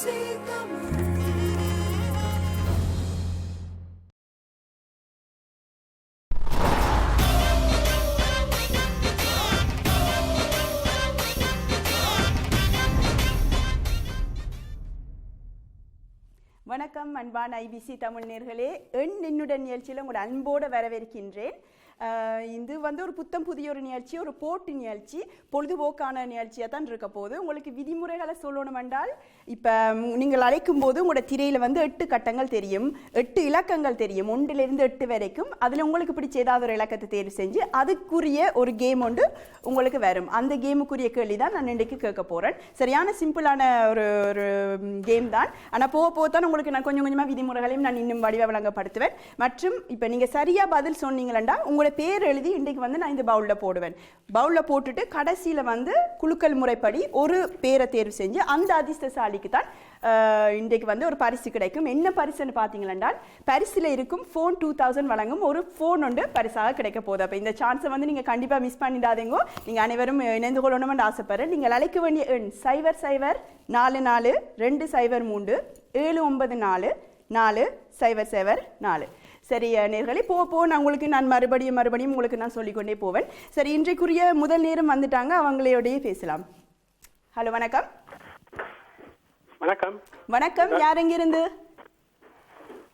வணக்கம் அன்பான ஐபிசி தமிழ் நேர்களே. எண் என்னுடன் நிகழ்ச்சியில் உங்களை அன்போடு வரவேற்கின்றேன். இது வந்து ஒரு புத்தம் புதிய ஒரு நிகழ்ச்சி ஒரு போட்டி நிகழ்ச்சி பொழுதுபோக்கான நிகழ்ச்சியாக தான் இருக்க போகுது. உங்களுக்கு விதிமுறைகளை சொல்லணும் என்றால் இப்போ நீங்கள் அழைக்கும் போது உங்களோட திரையில் வந்து எட்டு கட்டங்கள் தெரியும். எட்டு இலக்கங்கள் தெரியும். ஒன்றிலிருந்து எட்டு வரைக்கும். அதில் உங்களுக்கு பிடிச்ச ஏதாவது ஒரு இலக்கத்தை தேர்வு செஞ்சு அதுக்குரிய ஒரு கேம் ஒன்று உங்களுக்கு வரும். அந்த கேமுக்குரிய கேள்வி தான் நான் இன்றைக்கு கேட்க போகிறேன் சரியான சிம்பிளான ஒரு ஒரு கேம் தான். ஆனால் போக போக தான் உங்களுக்கு நான் கொஞ்சம் கொஞ்சமாக விதிமுறைகளையும் நான் இன்னும் வடிவ விளங்கப்படுத்துவேன். மற்றும் இப்போ நீங்கள் சரியாக பதில் சொன்னீங்களா உங்களோட பேர் எழுதி இன்றைக்கு வந்து நான் இந்த பவுலில் போடுவேன். பவுலில் போட்டுட்டு கடைசியில் வந்து குலுக்கல் முறைப்படி ஒரு பேரை தேர்வு செஞ்சு அந்த அதிர்ஷ்டசாலிக்கு தான் இன்றைக்கு வந்து ஒரு பரிசு கிடைக்கும். என்ன பரிசுன்னு பார்த்தீங்களா பரிசில் இருக்கும் ஃபோன் டூ தௌசண்ட் வழங்கும் ஒரு ஃபோன் ஒன்று பரிசாக கிடைக்க போகுது. அப்போ இந்த சான்ஸை வந்து நீங்கள் கண்டிப்பாக மிஸ் பண்ணிடாதீங்க. நீங்கள் அனைவரும் இணைந்து கொள்ளணும்னு ஆசைப்படுறேன். நீங்கள் அழைக்க வேண்டிய எண் சைவர் சைவர் நாலு நாலு ரெண்டு சைபர் மூன்று ஏழு ஒன்பது நாலு நாலு சைவர் சைவர் நாலு. சரி நேர்களை போக போக நான் உங்களுக்கு நான் மறுபடியும் மறுபடியும் உங்களுக்கு நான் சொல்லிக்கொண்டே போவேன். சரி இன்றைக்குரிய முதல் நேரம் வந்துட்டாங்க. அவங்களோடயே பேசலாம். ஹலோ வணக்கம். வணக்கம். வணக்கம் யார் எங்கிருந்து?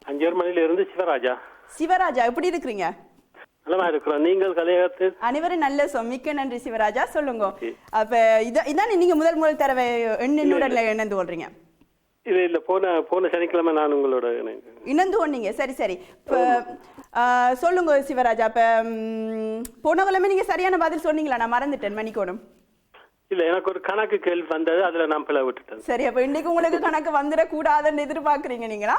அஞ்சர்மணியில இருந்து சிவராஜா. சிவராஜா எப்படி இருக்கிறீங்க? நலமா இருக்கிறோம். நீங்கள் கலையகத்தில் அனைவரும் நல்ல சொ மிக்க நன்றி சிவராஜா சொல்லுங்க. அப்ப இத இதான் நீங்க முதல் முதல் தடவை எண்ணுடன் இணைந்து கொள்றீங்க இது இல்ல. போன போன சனிக்கிழமை நான் உங்களோட இணைந்து- கொண்டீங்க சரி சரி. சொல்லுங்க சிவராஜா. இப்ப போன கிழமை நீங்க சரியான பதில் சொன்னீங்களா? நான் மறந்துட்டேன் மணிக்கோணும் இல்ல எனக்கு ஒரு கணக்கு கேள்வி வந்தது அதுல நான் பிள்ளை விட்டுட்டேன். சரி அப்ப இன்னைக்கு உங்களுக்கு கணக்கு வந்துடக்கூடாதுன்னு எதிர்பார்க்கறீங்க நீங்களா?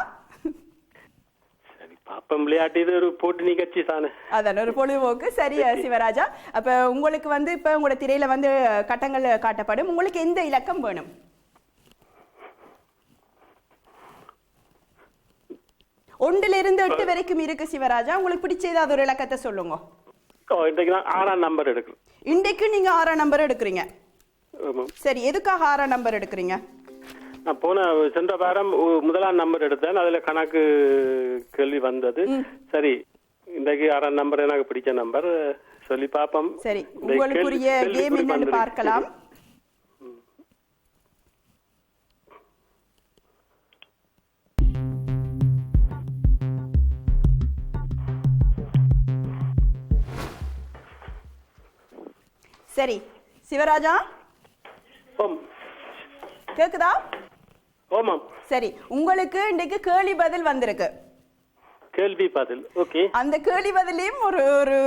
பாப்பம் விளையாட்டு இது ஒரு போட்டி நிகழ்ச்சி தானே. அதான் ஒரு பொழுதுபோக்கு. சரி. சிவராஜா? அப்ப உங்களுக்கு வந்து இப்ப உங்களோட திரையில வந்து கட்டங்கள் காட்டப்படும். உங்களுக்கு எந்த இலக்கம் வேணும்? ஒன்றுல இருந்து எட்டு வரைக்கும் இருக்கு சிவராஜா. உங்களுக்கு பிடிச்ச ஏதாவது ஒரு இலக்கத்தை சொல்லுங்க. இன்றைக்கு நான் ஆறாம் நம்பர் எடுக்கிறேன் இன்றைக்கு நீங்க ஆறாம் நம்பர் எடுக்கிறீங்க. சரி எதுக்காக ஆறாம் நம்பர் எடுக்கிறீங்க? நான் போன சென்ற வாரம் முதலாம் நம்பர் எடுத்தேன். அதுல கணக்கு கேள்வி வந்தது. சரி இன்றைக்கு ஆறாம் நம்பர் எனக்கு பிடிச்ச நம்பர் சொல்லி பாப்போம் சரி உங்களுக்குரிய கேம் என்னன்னு. பார்க்கலாம். சரி சிவராஜா? ஓம். கேக்குதா? ஓமாம் சரி உங்களுக்கு இன்றைக்கு கேள்வி பதில் வந்திருக்கு. கேள்வி பதில் ஓகே. அந்த கேள்வி பதிலையும் ஒரு ஒரு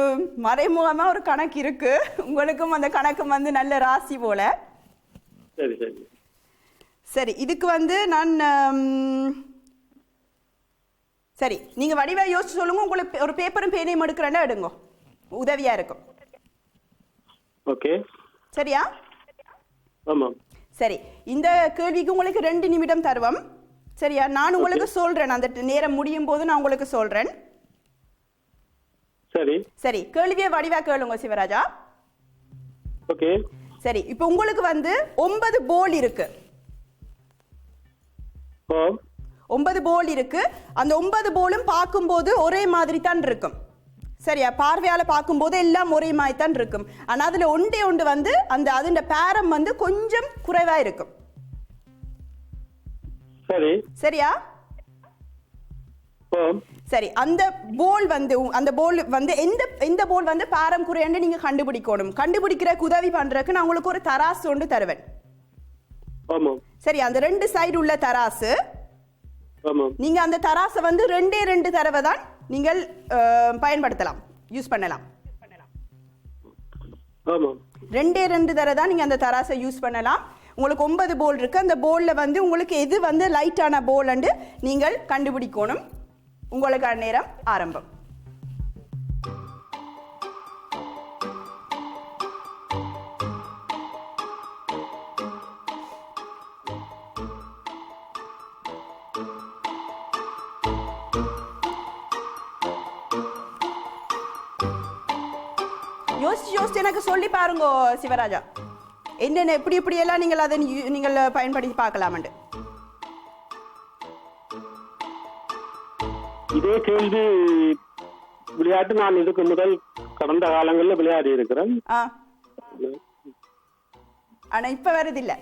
மறைமுகமா ஒரு கணக்கு இருக்கு. உங்களுக்கும் அந்த கணக்கு வந்து நல்ல ராசி போல. சரி சரி. சரி இதுக்கு வந்து நான் சரி நீங்க வடிவா யோசிச்சு சொல்லுங்க. உங்களுக்கு ஒரு பேப்பரும் பேனையும் எடுக்கிறேன்னா எடுங்க. உதவியா இருக்கும். ஓகே. சரியா? ஆமாம் சரி இந்த கேள்விக்கு உங்களுக்கு ரெண்டு நிமிடம் தருவோம். சரியா? நான் உங்களுக்கு சொல்றேன். அந்த நேரம் முடியும் போது நான் உங்களுக்கு சொல்றேன். சரி. சரி கேள்வியை வடிவா கேளுங்க சிவராஜா. ஓகே. சரி இப்போ உங்களுக்கு வந்து ஒன்பது போல் இருக்கு. ஒன்பது போல் இருக்கு. அந்த ஒன்பது போலும் பார்க்கும்போது ஒரே மாதிரி தான் இருக்கும். சரியா? பார்வையால பார்க்கும்போது எல்லாம் ஒரே மாதிரி தான் இருக்கும். ஆனா அதுல ஒன்றே ஒன்று வந்து அந்த அதோட பேரம் வந்து கொஞ்சம் குறைவா இருக்கும். சரி. சரியா? சரி அந்த போல் வந்து அந்த போல் வந்து எந்த எந்த போல் வந்து பாரம் குறையன்னு நீங்க கண்டுபிடிக்கணும்? கண்டுபிடிக்கிற உதவி பண்றதுக்கு நான் உங்களுக்கு ஒரு தராசு ஒன்று தருவேன். சரி அந்த ரெண்டு சைடு உள்ள தராசு. நீங்க அந்த தராசை வந்து ரெண்டே ரெண்டு தடவை தான் நீங்கள் பயன்படுத்தலாம் யூஸ் பண்ணலாம். ரெண்டே ரெண்டு தடவை தான் நீங்க அந்த தராசை யூஸ் பண்ணலாம். உங்களுக்கு ஒன்பது போல் இருக்கு. அந்த போல்ல வந்து உங்களுக்கு எது வந்து லைட்டான போல் நீங்கள் கண்டுபிடிக்கணும். உங்களுக்கான நேரம் ஆரம்பம். பாருங்க சிவராஜா. என்னென்ன எப்படி இப்படியெல்லாம் நீங்கள் அதை நீங்கள் பயன்படுத்தி பார்க்கலாமண்டு. இதே கேள்வி விளையாட்டு நான் இதுக்கு முதல் கடந்த காலங்களில் விளையாடி இருக்கிறேன். ஆனா இப்ப வருதில்ல.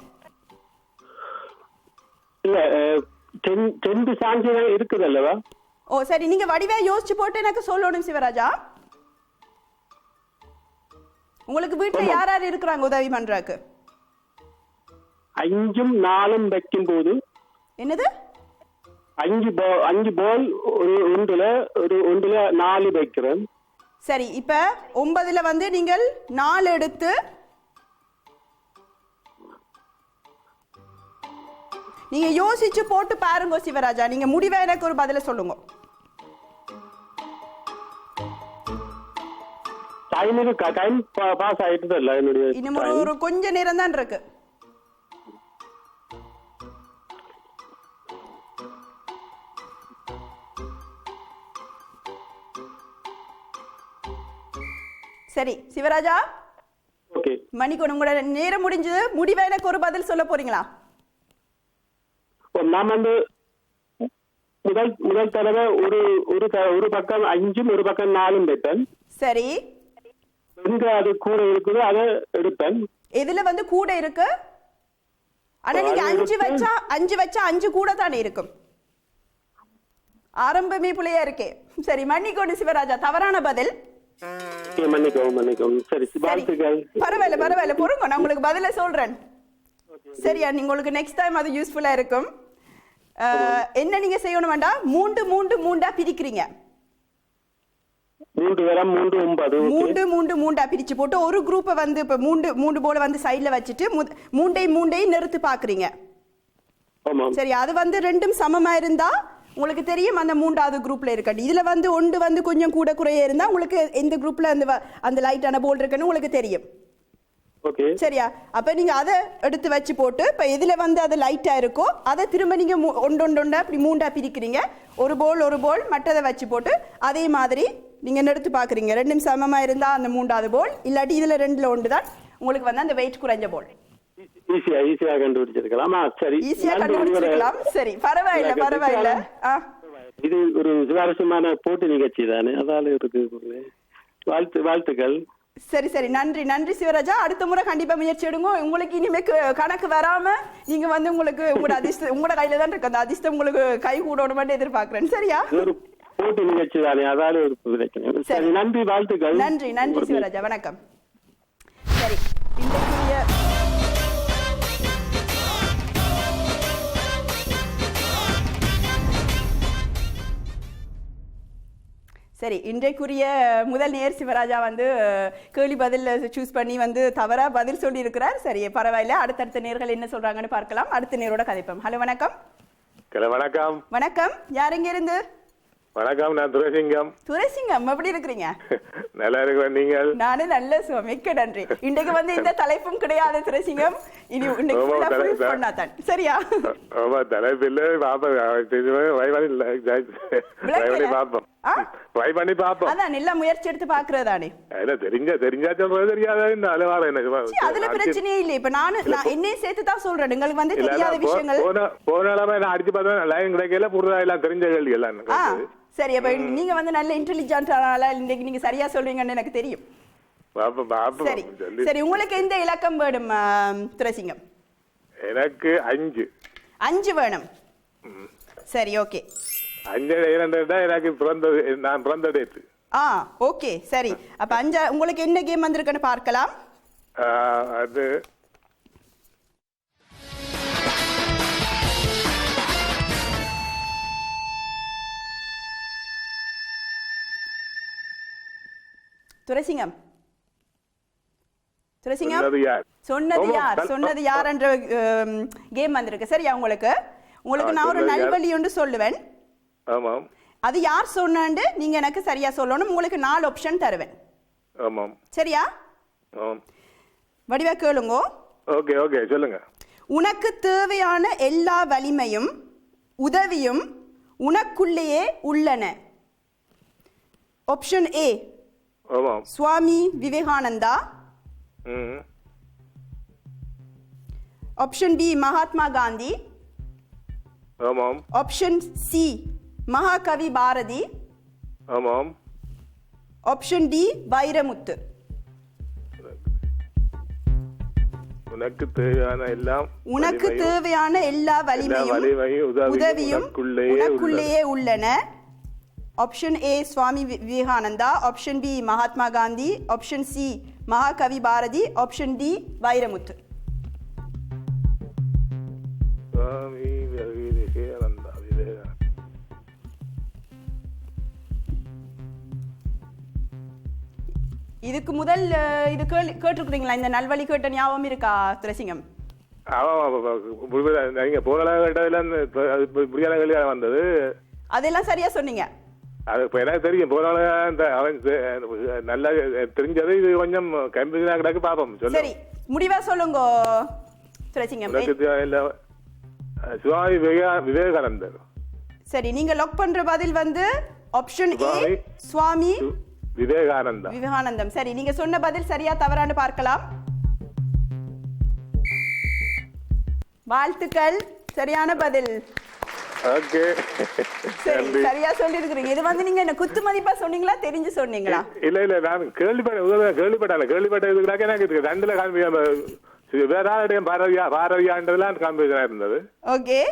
இல்ல டென் டென் சான்ஸ் இருக்குது அல்லவா ஓ சரி நீங்க வடிவே யோசிச்சு போட்டு எனக்கு சொல்லணும் சிவராஜா. உங்களுக்கு வீட்டுல யார் யார் இருக்கிறாங்க உதவி பண்றாக்கு அஞ்சும் நாலும் வைக்கும் போது என்னது? அஞ்சு அஞ்சு பால் ஒரு ஒன்றுல ஒரு ஒன்றுல நாலு வைக்கிறேன். சரி இப்ப ஒன்பதுல வந்து நீங்கள் நாலு எடுத்து நீங்க யோசிச்சு போட்டு பாருங்க சிவராஜா. நீங்க முடிவா எனக்கு ஒரு பதில சொல்லுங்க. டைம் இருக்கா டைம் பாஸ் ஆயிட்டது இல்ல என்னுடைய இன்னும் ஒரு- கொஞ்ச நேரம் தான் இருக்கு. சரி சிவராஜா? ஓகே. மணிக்கு உங்களோட நேரம் முடிஞ்சது. முடிவா எனக்கு ஒரு பதில் சொல்ல போறீங்களா? நான் வந்து முதல் முதல் தடவை ஒரு ஒரு ஒரு பக்கம் அஞ்சும் ஒரு பக்கம் நாலும் வைப்பேன். சரி. எங்க அது கூட இருக்குதோ அதை எடுப்பேன். எதுல வந்து கூட இருக்கு? ஆனா நீங்க அஞ்சு. வச்சா அஞ்சு வச்சா அஞ்சு கூட தானே இருக்கும். ஆரம்பமே புள்ளையா இருக்கே. சரி மன்னிக்கோடு சிவராஜா தவறான பதில். பரவாயில்ல பரவாயில்ல பொறுங்க நான் உங்களுக்கு பதில சொல்றேன். சரியா நீங்க உங்களுக்கு நெக்ஸ்ட் டைம் அது யூஸ்ஃபுல்லா இருக்கும். என்ன நீங்க செய்யணும் வேண்டாம் மூன்று மூன்று மூண்டா பிரிக்கிறீங்க. மூன்று தரம் மூன்று ஒன்பது. மூன்று மூன்று மூண்டா பிரிச்சு போட்டு ஒரு குரூப்பை வந்து இப்ப மூன்று மூன்று போல வந்து சைடுல வச்சுட்டு மூண்டை மூண்டை நிறுத்து பாக்குறீங்க ஆமாம் சரி அது வந்து ரெண்டும் சமமா இருந்தா உங்களுக்கு தெரியும் அந்த மூன்றாவது குரூப்ல இருக்கட்டும். இதுல வந்து ஒன்று வந்து கொஞ்சம் கூட குறைய இருந்தா உங்களுக்கு எந்த குரூப்ல அந்த அந்த லைட்டான போல் இருக்குன்னு உங்களுக்கு தெரியும். சரியா? அப்ப நீங்க அதை எடுத்து வச்சு போட்டு இப்ப எதுல வந்து அது லைட்டா இருக்கோ அதை திரும்ப நீங்க மூ- ஒன்று ஒன்று ஒன்றா இப்படி மூண்டா பிரிக்கிறீங்க. ஒரு போல் ஒரு போல் மற்றதை வச்சு போட்டு அதே மாதிரி நீங்க எடுத்து பாக்குறீங்க ரெண்டும் சமமா இருந்தா அந்த மூன்றாவது போல் இல்லாட்டி இதுல ரெண்டுல ஒன்று தான் உங்களுக்கு வந்து அந்த வெயிட் குறைஞ்ச போல் ஈஸியா ஈஸியா கண்டுபிடிச்சிருக்கலாம். சரி. ஈஸியா கண்டுபிடிச்சிருக்கலாம். சரி பரவாயில்ல பரவாயில்ல. இது ஒரு சுவாரஸ்யமான போட்டி நிகழ்ச்சி தானே? அதால இருக்கு வாழ்த்து வாழ்த்துக்கள். சரி சரி. நன்றி நன்றி சிவராஜா. அடுத்த முறை கண்டிப்பா முயற்சி எடுங்க. உங்களுக்கு இனிமே கணக்கு வராம நீங்க வந்து உங்களுக்கு உங்களோட அதிர்ஷ்டம் உங்களோட கையில தான் இருக்கு. அந்த அதிர்ஷ்டம் உங்களுக்கு கை கூடணும்னு எதிர்பார்க்கிறேன். சரியா? போட்டி நிகழ்ச்சி தானே அதால ஒரு பிரச்சனை. சரி நன்றி வாழ்த்துக்கள். நன்றி நன்றி சிவராஜா வணக்கம். சரி இன்றைக்குரிய சரி இன்றைக்குரிய முதல் நேர் சிவராஜா வந்து கேள்வி பதில் சூஸ் பண்ணி வந்து தவறா பதில் சொல்லி இருக்கிறார் சரி பரவாயில்ல. அடுத்தடுத்த நேர்கள் என்ன சொல்றாங்கன்னு பார்க்கலாம். அடுத்த நேரோட கதைப்போம். ஹலோ வணக்கம். ஹலோ வணக்கம். வணக்கம். யார் எங்க இருந்து வணக்கம் நான் துரைசிங்கம். துரைசிங்கம் எப்படி இருக்கிறீங்க? நல்லா இருக்கிறேன் நீங்கள்? நானே நல்ல மிக்க நன்றி. இன்றைக்கு வந்து இந்த தலைப்பும் கிடையாது துரைசிங்கம். இனி இன்னைக்கு சரியா? ஆமா பாப்போம் பண்ணி ட்ரை பண்ணி பார்ப்போம். ஆ? ட்ரை பண்ணி பார்ப்போம். அதான் எல்லாம் முயற்சி எடுத்து பாக்குறதானே இல்ல தெரிஞ்ச தெரிஞ்சா சொல்றது தெரியாத? எனக்கு அதுல பிரச்சனையே இல்லை இப்ப நானு நான் என்னையே சேர்த்து தான் சொல்றேன். உங்களுக்கு வந்து தெரியாத விஷயங்கள். போன போன நான் அடிச்சு பார்த்தேன். லைன் கிடைக்கல புதுதா எல்லாம் தெரிஞ்ச கேள்வி எல்லாம். சரி அப்ப நீங்க வந்து நல்ல இன்டெலிஜென்டானால இன்னைக்கு நீங்க சரியா சொல்வீங்கன்னு எனக்கு தெரியும். சரி சரி உங்களுக்கு எந்த இலக்கம் வேணும் துரைசிங்கம்? எனக்கு அஞ்சு. அஞ்சு வேணும். சரி ஓகே. அஞ்சு இரண்டு தான் எனக்கு பிறந்தது. நான் பிறந்த டேட்டு ஆ ஓகே சரி. அப்ப அஞ்சா உங்களுக்கு என்ன கேம் வந்திருக்குன்னு பார்க்கலாம். அது துரைசிங்கம். துரைசிங்கம்? சொன்னது யார்? சொன்னது யார்? என்ற கேம் வந்திருக்கு. சரியா உங்களுக்கு? உங்களுக்கு நான் ஒரு? நல்வழி ஒன்று சொல்லுவேன். ஆமாம். அது யார் சொன்னாண்டு? நீங்க எனக்கு சரியா சொல்லணும். உங்களுக்கு நாலு ஆப்ஷன் தருவேன். ஆமாம். சரியா? ஆமாம். வடிவா கேளுங்கோ. ஓகே ஓகே சொல்லுங்க. உனக்கு தேவையான எல்லா வலிமையும் உதவியும் உனக்குள்ளேயே உள்ளன. ஆப்ஷன் ஏ ஆமாம். Swami Vivekananda. Option B Mahatma Gandhi. ஆமாம். Option C Mahakavi Bharathi. ஆமாம். Option D Vairamuthu. உனக்கு தேவையான எல்லாம் உனக்கு தேவையான எல்லா வலிமையும் உதவியும் உனக்குள்ளேயே உள்ளன. Option A Swami Vivekananda. Option B Mahatma Gandhi. Option C Mahakavi Bharathi. Option D Vairamuthu. இதுக்கு முதல் இது கேள்வி கேட்டிருக்கிறீங்களா? இந்த நல்வழி கேட்ட ஞாபகம் இருக்கா துளசிங்கம் நீங்க போன கேட்டதுல கேள்வியாக வந்தது. அதெல்லாம் சரியா சொன்னீங்க. அது இப்போ எனக்கு தெரியும். போன இந்த அவன் தெ- நல்லா தெரிஞ்சது இது கொஞ்சம் கம்ப்யூட்டர் கிடக்கு பார்ப்போம் சொல்லு சரி முடிவா சொல்லுங்க சுவாமி விவேகா விவேகானந்தர். சரி நீங்க லாக் பண்ற பதில் வந்து ஆப்ஷன் ஏ சுவாமி. சுவாமி சு- விவேகானந்தா. விவேகானந்தம். சரி நீங்க சொன்ன பதில் சரியா தவறான்னு பார்க்கலாம். வாழ்த்துக்கள். சரியான பதில். ஓகே. சரி சரியா சொல்லிருக்கிறீங்க இது வந்து நீங்க என்ன குத்து மதிப்பா சொன்னீங்களா தெரிஞ்சு சொன்னீங்களா? இல்ல இல்ல நான் கேள்விப்பட்ட கேள்விப்பட்டேன் கேள்விப்பட்ட இதுக்கு எனக்கு இருக்கு ரெண்டுல காம்பி வேற ஆளுடைய பாரதியா பாரதியான்றதுலாம் இருந்தது. ஓகே.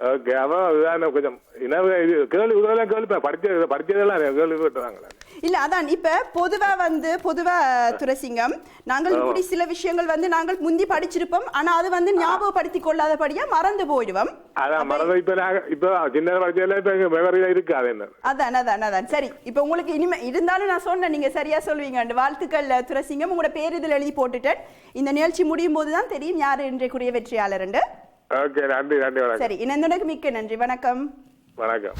ஓகே அவன் கொஞ்சம் இனவு கேள்வி உதவிலாம் கேள்விப்பேன் படிச்சது படிச்சதெல்லாம் கேள்விப்பட்டாங்களே இல்ல அதான் இப்ப பொதுவா வந்து பொதுவா துரசிங்கம் நாங்கள் இப்படி சில விஷயங்கள் வந்து நாங்கள் முந்தி படிச்சிருப்போம் ஆனா அது வந்து ஞாபகப்படுத்தி கொள்ளாதபடியா மறந்து போயிடுவோம். அதான் மறந்து இப்ப நாங்க இப்போ சின்ன படிச்சதுல இப்ப எங்க மெமரியில இருக்கு அது என்ன? அதான் அதான் அதான் சரி. இப்போ உங்களுக்கு இனிமே இருந்தாலும் நான் சொன்னேன் நீங்க சரியா சொல்வீங்க வாழ்த்துக்கள் துரசிங்கம் உங்களோட பேர் இதில் எழுதி போட்டுட்டேன். இந்த நிகழ்ச்சி முடியும் போது தான் தெரியும் யார் இன்றைக்குரிய வெற்றியாளர் சரி இணைந்தனுக்கு மிக்க நன்றி வணக்கம். வணக்கம்.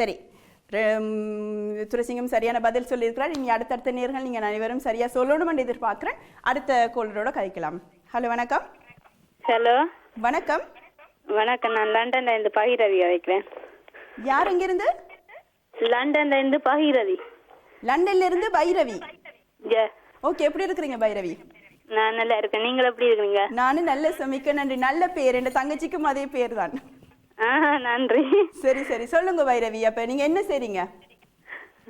சரி. துரசிங்கம் சரியான பதில் சொல்லியிருக்கிறார். இனி அடுத்தடுத்த நேர்கள் நீங்கள் அனைவரும் சரியா சொல்லணும்னு எதிர்பார்க்கிறேன். அடுத்த கோளரோட கதைக்கலாம். ஹலோ வணக்கம். ஹலோ. வணக்கம். வணக்கம். நான் லண்டன்ல இருந்து பகிரதி அழைக்கிறேன். யார் இங்கிருந்து? லண்டன்ல இருந்து பகிரதி லண்டன்ல இருந்து பைரவி. ஓகே எப்படி இருக்கிறீங்க பைரவி? நான் நல்லா இருக்கேன். நீங்கள் எப்படி இருக்கீங்க நானும் நல்ல சமிக்க நன்றி. நல்ல பேர். என் தங்கச்சிக்கும் அதே பேர் தான். நன்றி. சரி சரி. சொல்லுங்க பைரவி அப்ப நீங்க என்ன செய்றீங்க?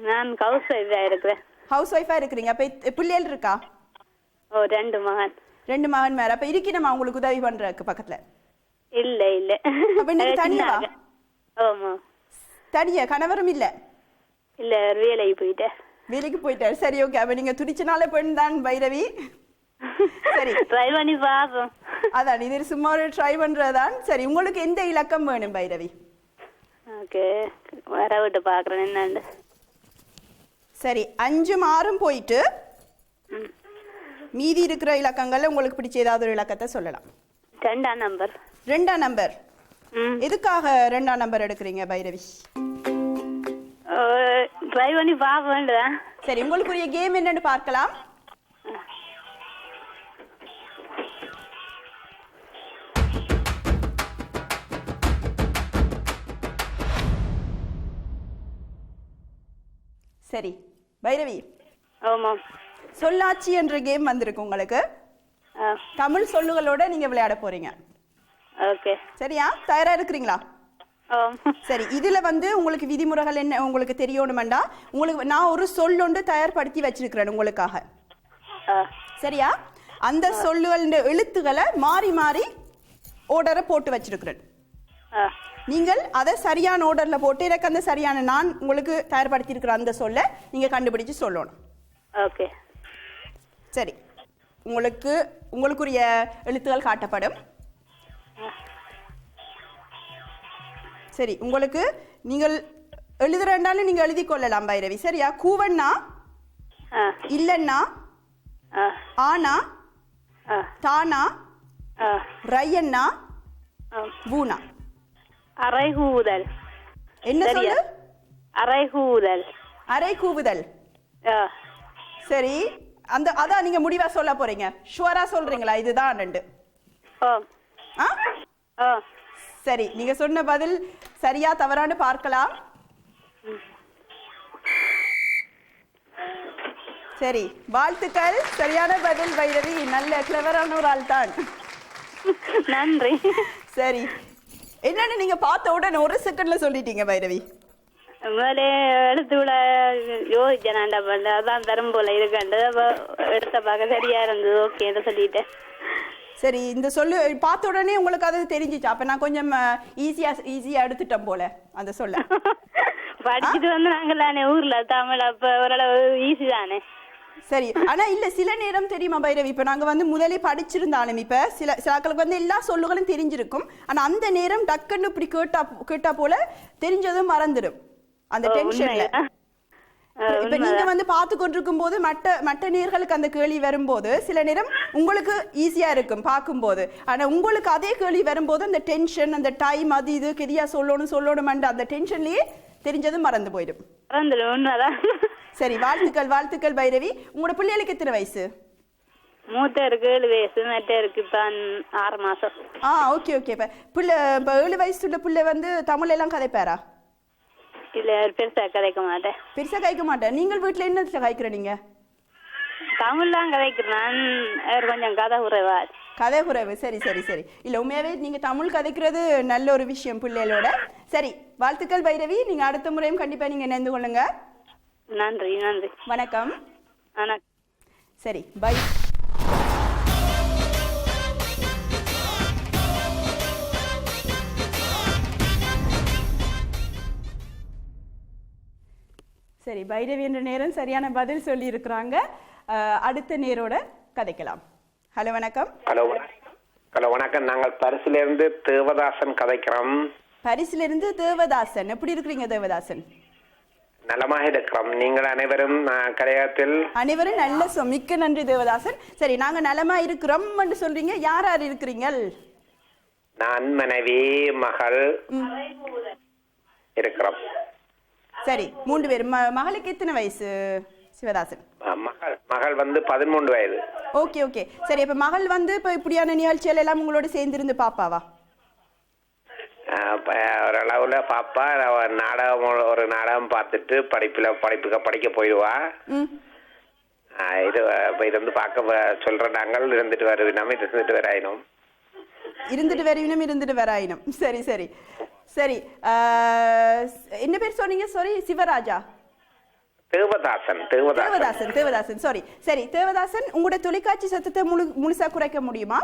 நான் ஹவுஸ் ஒய்ஃபா இருக்கிறேன். ஹவுஸ் ஒய்ஃபா இருக்கிறீங்க. அப்ப பிள்ளைகள் இருக்கா? ஓ ரெண்டு மகன். ரெண்டு மகன் மேல. அப்ப இருக்கணுமா உங்களுக்கு உதவி பண்றதுக்கு பக்கத்துல? இல்ல இல்ல. அப்ப நீங்க தனியாவா? ஆமா. தனியா? கணவரும் இல்ல? இல்ல வேலைக்கு போயிட்டேன் வேலைக்கு போயிட்டாரு. சரி ஓகே அப்ப நீங்க துடிச்சனால பெண் தான் பைரவி சரி. ட்ரை பண்ணி பாப்போம். அதான் இது சும்மா ஒரு ட்ரை பண்றதுதான். சரி உங்களுக்கு எந்த இலக்கம் வேணும் பைரவி? ஓகே வர விட்டு பாக்குறேன் என்னண்டு சரி அஞ்சும் ஆறும் போயிட்டு மீதி இருக்கிற இலக்கங்கள்ல உங்களுக்கு பிடிச்ச ஏதாவது ஒரு இலக்கத்தை சொல்லலாம். ரெண்டாம் நம்பர் ரெண்டாம் நம்பர் எதுக்காக ரெண்டாம் நம்பர் எடுக்கிறீங்க பைரவி? ட்ரை பண்ணி பாப்போம்ல சரி உங்களுக்குரிய கேம் என்னன்னு பார்க்கலாம். சரி பைரவி. ஆமாம் சொல்லாட்சி என்ற கேம் வந்திருக்கு உங்களுக்கு. தமிழ் சொல்லுகளோட நீங்க விளையாட போறீங்க. ஓகே. சரியா? தயாரா இருக்கிறீங்களா? சரி இதுல வந்து உங்களுக்கு விதிமுறைகள் என்ன உங்களுக்கு தெரியணுமெண்டா? உங்களுக்கு நான் ஒரு சொல்லொண்டு தயார்படுத்தி வச்சிருக்கிறேன் உங்களுக்காக. சரியா? அந்த சொல்லுகள் எழுத்துக்களை மாறி மாறி ஓர்டரை போட்டு வச்சிருக்கிறேன். நீங்கள் அதை சரியான ஓர்டர்ல போட்டு எனக்கு அந்த சரியான நான் உங்களுக்கு தயார்படுத்தி இருக்கிற அந்த சொல்ல நீங்க கண்டுபிடிச்சு சொல்லணும். ஓகே. சரி. உங்களுக்கு உங்களுக்குரிய எழுத்துக்கள் காட்டப்படும். சரி உங்களுக்கு நீங்கள் எழுதுறேன்டாலும் நீங்க எழுதி கொள்ளலாம் பைரவி. சரியா? கூவண்ணா? இல்லைன்னா ஆனா? தானா? ரையண்ணா? ஆம். அரைகூதல் என்ன? சொல்லு? அரைகூதல் அரை கூவுதல். சரி. அந்த அதான் நீங்க முடிவா சொல்ல போறீங்க. ஷுவரா சொல்றீங்களா? இதுதான் ரெண்டு. சரி நீங்க சொன்ன பதில் சரியா தவறான்னு பார்க்கலாம். சரி வாழ்த்துக்கள். சரியான பதில் பைரவி. நல்ல கிளவரான ஒரு ஆள் தான் நன்றி. சரி. என்னன்னு நீங்க பார்த்த உடனே ஒரு செகண்ட்ல சொல்லிட்டீங்க பைரவி. முதலே எடுத்து விட பண்ண அதான் தரும் போல இருக்கண்டு எடுத்த பார்க்க சரியா இருந்தது ஓகேன்னு சொல்லிட்டேன். சரி இந்த சொல்லு பார்த்த உடனே உங்களுக்கு அது தெரிஞ்சிச்சு? அப்ப நான் கொஞ்சம் ஈஸியா ஈஸியா எடுத்துட்டேன் போல. அந்த சொல்ல. படிச்சுட்டு வந்து நாங்களானே ஊர்ல தமிழ் அப்ப ஓரளவு ஈஸி தானே? சரி. ஆனா இல்ல சில நேரம் தெரியுமா பைரவி? இப்ப நாங்க வந்து முதலே படிச்சிருந்தாலும் இப்ப சில சிலாக்களுக்கு வந்து எல்லா சொல்லுகளும் தெரிஞ்சிருக்கும். ஆனா அந்த நேரம் டக்குன்னு இப்படி கேட்டா கேட்டா போல தெரிஞ்சதும் மறந்துடும். அந்த டென்ஷன்ல இப்ப நீங்க வந்து பார்த்து கொண்டிருக்கும் போது மற்ற மற்ற நேர்களுக்கு அந்த கேள்வி வரும்போது சில நேரம் உங்களுக்கு ஈஸியா இருக்கும் பார்க்கும்போது. ஆனா உங்களுக்கு அதே கேள்வி வரும்போது அந்த டென்ஷன் அந்த டைம் அது இது கெதியா சொல்லணும் சொல்லணும் அந்த டென்ஷன்லயே தெரிஞ்சதும் மறந்து போயிடும். மறந்துடும் உண்மைதான். சரி வாழ்த்துக்கள் வாழ்த்துக்கள் பைரவி. உங்களோட பிள்ளைகளுக்கு எத்தனை வயசு? மூத்த இருக்கு ஏழு வயசு மெட்ட இருக்கு இப்ப ஆறு மாசம். ஆ ஓகே ஓகே. இப்போ பிள்ளை இப்போ ஏழு வயசுள்ள பிள்ளை வந்து தமிழ் எல்லாம் கதைப்பாரா? இல்ல பெருசா கதைக்க மாட்டேன். பெருசா கதைக்க மாட்டேன் நீங்கள் வீட்டில் என்ன கதைக்கிற நீங்க? தமிழ்லாம் கதைக்கிறேன். அவர் கொஞ்சம் கதை உறவா கதை குறைவு. சரி சரி சரி. இல்லை உண்மையாவே நீங்க தமிழ் கதைக்கிறது நல்ல ஒரு விஷயம் பிள்ளைகளோட. சரி வாழ்த்துக்கள் பைரவி. நீங்க அடுத்த முறையும் கண்டிப்பா நீங்க இணைந்து கொள்ளுங்க. நன்றி நன்றி. வணக்கம். சரி பை. சரி பைரவி என்ற நேரம் சரியான பதில் சொல்லி இருக்கிறாங்க அடுத்த நேரோட கதைக்கலாம். ஹலோ வணக்கம். ஹலோ ஹலோ வணக்கம். நாங்கள் பரிசுல இருந்து தேவதாசன் கதைக்கிறோம். பரிசிலிருந்து தேவதாசன். எப்படி இருக்கிறீங்க தேவதாசன்? நலமாக இருக்கிறோம். நீங்கள் அனைவரும் அஹ், கலையகத்தில் அனைவரும் நல்ல மிக்க நன்றி தேவதாசன். சரி நாங்க நலமா இருக்கிறோம் சொல்றீங்க. யார் யார் இருக்கிறீங்கள்? நான் மனைவி மகள் இருக்கிறோம். சரி மூன்று பேர். மகளுக்கு எத்தனை வயசு? சிவதாசன். மகள் மகள் வந்து பதிமூன்று வயது. Okay okay. சரி இப்ப மகள் வந்து இப்ப இப்படியான நிகழ்ச்சிகள் எல்லாம் உங்களோட சேர்ந்திருந்து பாப்பாவா? ஓரளவுல பாப்பா. நாடகம் ஒரு- நாடகம் பார்த்துட்டு படிப்புல படிப்புக்கு படிக்க போயிடுவா. இது இது வந்து பார்க்க சொல்ற நாங்கள் இருந்துட்டு வருது நம்ம இருந்துட்டு வராயினோம். இருந்துட்டு வரையினும் இருந்துட்டு வராயினும். சரி சரி. சரி என்ன பேர் சொன்னீங்க? சாரி சிவராஜா. தேவதாசன் தேவதாசன். தேவதாசன் சாரி சரி தேவதாசன் உங்களோட தொலைக்காட்சி சத்தத்தை முழு முழுசா குறைக்க முடியுமா?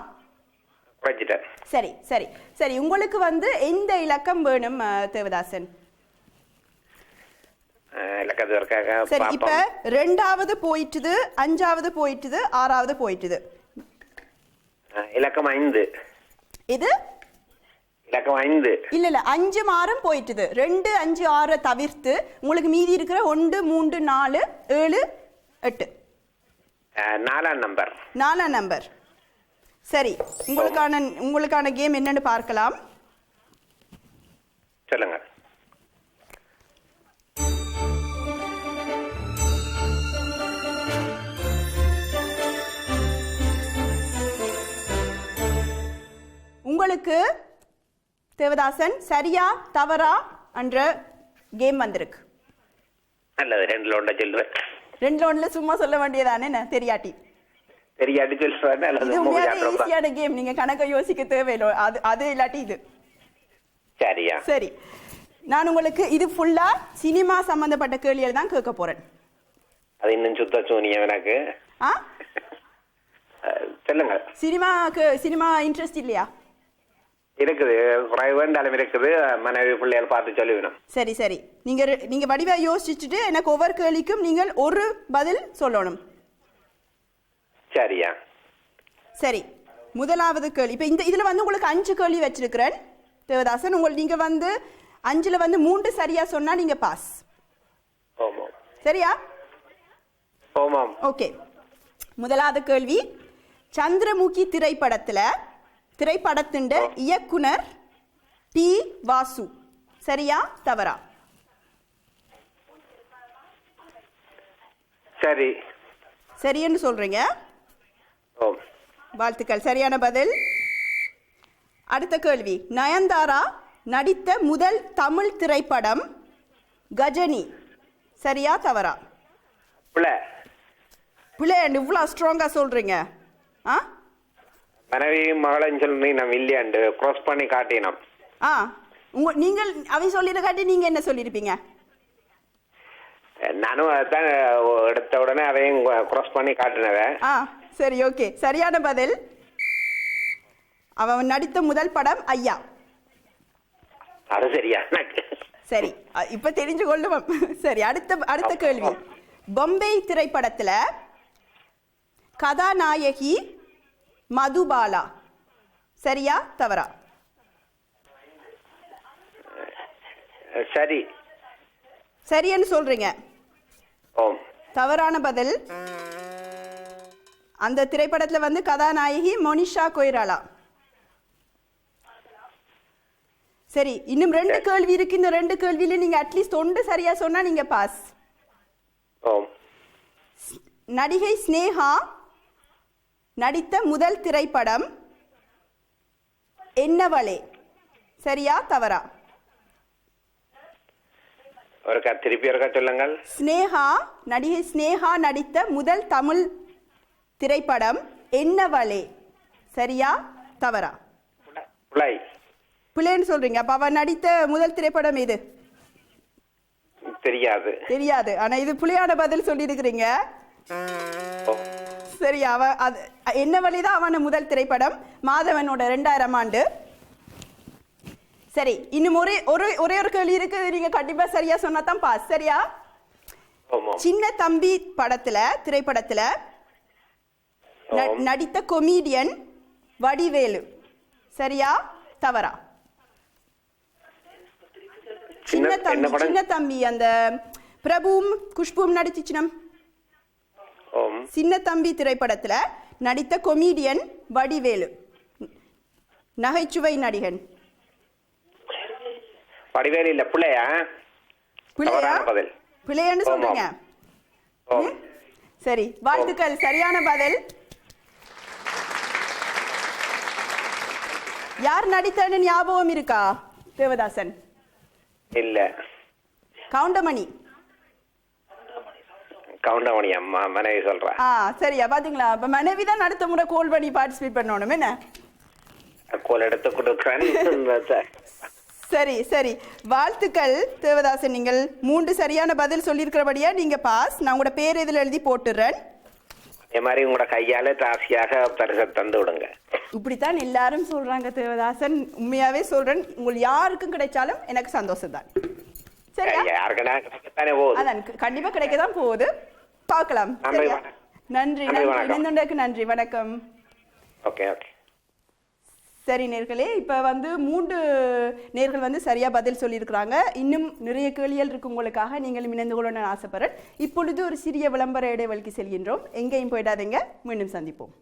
சரி சரி. சரி உங்களுக்கு வந்து எந்த இலக்கம் வேணும் தேவதாசன்? சரி இப்ப ரெண்டாவது போயிட்டுது அஞ்சாவது போயிட்டுது ஆறாவது போயிட்டுது. இலக்கம் ஐந்து. இது? இலக்கம் ஐந்து. இல்ல இல்ல அஞ்சு மாறும் போயிட்டுது. ரெண்டு அஞ்சு ஆறை தவிர்த்து உங்களுக்கு மீதி இருக்கிற ஒன்று மூன்று நாலு ஏழு எட்டு. அஹ், நாலாம் நம்பர். நாலாம் நம்பர். சரி உங்களுக்கான உங்களுக்கான கேம் என்னன்னு பார்க்கலாம். சொல்லுங்க. உங்களுக்கு தேவதாசன் சரியா தவறா என்ற கேம் வந்திருக்கு. நல்லது ரெண்டுல ஒன்றை சொல்லுவேன் ரெண்டுல ஒண்ணுல சும்மா சொல்ல வேண்டியதானே என்ன தெரியாட்டி? தெரியாட்டி இது நல்லது ஈஸியான கேம் நீங்க கணக்கை யோசிக்க தேவையில்லை. அது அது இல்லாட்டி இது. சரியா. சரி. நான் உங்களுக்கு இது ஃபுல்லா சினிமா சம்பந்தப்பட்ட கேள்விகள் தான் கேட்க போறேன். அது இன்னும் சுத்த சூனியம் எனக்கு. ஆ? சொல்லுங்க. சினிமாக்கு சினிமா இன்ட்ரெஸ்ட் இல்லையா? இருக்குது. குறைவேண்டாலும் இருக்குது. மனைவி பிள்ளைகள் பார்த்து சொல்லுவேணும் சரி சரி. நீங்க நீங்க வடிவா யோசிச்சுட்டு எனக்கு ஒவ்வொரு கேள்விக்கும் நீங்கள் ஒரு பதில் சொல்லணும். சரியா. சரி. முதலாவது கேள்வி. இப்போ இந்த இதில் வந்து உங்களுக்கு அஞ்சு கேள்வி வச்சிருக்கிறேன். தேவதாசன் உங்கள் நீங்கள் வந்து அஞ்சில் வந்து மூன்று சரியா சொன்னால் நீங்கள் பாஸ் சரியா? ஓகே முதலாவது கேள்வி. சந்திரமுகி திரைப்படத்தில் திரைப்படத்தின் இயக்குனர் டி வாசு. சரியா? தவறா? சரி. சரின்னு சொல்றீங்க? வாழ்த்துக்கள். சரியான பதில்? அடுத்த கேள்வி. நயன்தாரா நடித்த முதல் தமிழ் திரைப்படம் கஜனி. சரியா? தவறா? பிள்ளை பிள்ளையாண்டு இவ்வளோ ஸ்ட்ராங்காக சொல்கிறீங்க ஆ? மனைவியும் மகளும் சொல்லி நம்ம இல்லையாண்டு க்ராஸ் பண்ணி காட்டினோம். ஆ உங்க நீங்கள் அவன் சொல்லியிருக்காட்டி நீங்கள் என்ன சொல்லியிருப்பீங்க? நானும் அதான் எடுத்த உடனே அதையும் க்ராஸ் பண்ணி காட்டினவன் ஆ சரி ஓகே. சரியான பதில். அவன் நடித்த முதல் படம் ஐயா. அது சரியா? சரி இப்ப தெரிஞ்சு கொள்ளுவோம் சரி அடுத்த அடுத்த கேள்வி. பொம்பை திரைப்படத்துல கதாநாயகி மதுபாலா. சரியா தவறா? சரி. சரின்னு சொல்றீங்க. தவறான பதில். அந்த திரைப்படத்துல வந்து கதாநாயகி மோனிஷா கொய்ராலா. சரி இன்னும் ரெண்டு கேள்வி இருக்கு. இந்த ரெண்டு கேள்வியில நீங்க அட்லீஸ்ட் ஒன்று சரியா சொன்னா நீங்க பாஸ் நடிகை ஸ்னேகா நடித்த முதல் திரைப்படம் என்னவளே? சரியா தவறா? ஒருக்கா திருப்பி ஒருக்கா சொல்லுங்கள். ஸ்னேகா நடிகை ஸ்னேகா நடித்த முதல் தமிழ் திரைப்படம் என்னவளே? சரியா தவறா? புலை. பிள்ளைன்னு சொல்றீங்க அப்ப அவ நடித்த முதல் திரைப்படம் எது? தெரியாது. தெரியாது. ஆனா இது புலியான பதில் சொல்லியிருக்கிறீங்க. ஓம். சரி அவ அது என்ன வழிதான் அவன முதல் திரைப்படம்? மாதவனோட ரெண்டாயிரம் ஆண்டு. சரி இன்னும் ஒரே ஒரு ஒரே ஒரு கேள்வி இருக்கு. நீங்க கண்டிப்பா சரியா சொன்னா தான் பாஸ். சரியா? சின்ன தம்பி படத்துல திரைப்படத்துல. நடித்த கொமீடியன் வடிவேலு. சரியா? தவறா? சின்ன தம்பி? சின்ன தம்பி அந்த பிரபுவும் குஷ்புவும் நடிச்சிச்சினம் சின்ன தம்பி திரைப்படத்துல நடித்த கொமீடியன் வடிவேலு. நகைச்சுவை நடிகன். வடிவேலு இல்ல பிள்ளையா? பிள்ளையான்னு. சொல்றீங்க? சரி வாழ்த்துக்கள். சரியான பதில். யார் நடித்தன்னு ஞாபகம் இருக்கா தேவதாசன்? இல்ல. கவுண்டமணி. கவுண்டமணி அம்மா மனைவி சொல்றா. ஆ சரியா பாத்தீங்களா? அப்ப மனைவி தான் அடுத்த முறை கோல் பண்ணி பார்ட்டிசிபேட் பண்ணணும். என்ன? கோல் எடுத்து கொடுக்குறேன் சரி சரி. வாழ்த்துக்கள் தேவதாசன் நீங்கள் மூன்று சரியான பதில் சொல்லியிருக்கிறபடியா? நீங்க பாஸ் நான் உங்களோட பேர் இதில் எழுதி போட்டுறேன். அதே மாதிரி உங்களோட கையால தாசியாக பரிசை தந்து விடுங்க. இப்படித்தான் எல்லாரும் சொல்றாங்க தேவதாசன். உண்மையாவே சொல்றேன். உங்களுக்கு யாருக்கும் கிடைச்சாலும் எனக்கு சந்தோஷம் தான் சரியா? யாருக்குன்னா கிடைக்கத்தானே போகுது. அதான் க- கண்டிப்பா கிடைக்க தான் போகுது. பார்க்கலாம். நன்றி. நன்றி நன்றி, நன்றி. வணக்கம். Okay okay. சரி நேர்களே இப்போ வந்து மூன்று நேர்கள் வந்து சரியா பதில் சொல்லியிருக்கிறாங்க. இன்னும் நிறைய கேள்விகள் இருக்கு உங்களுக்காக. நீங்களும் இணைந்து கொள்ள நான் ஆசைப்படுறேன். இப்பொழுது ஒரு சிறிய விளம்பர இடைவெளிக்கு செல்கின்றோம். எங்கேயும் போயிடாதீங்க. மீண்டும் சந்திப்போம்.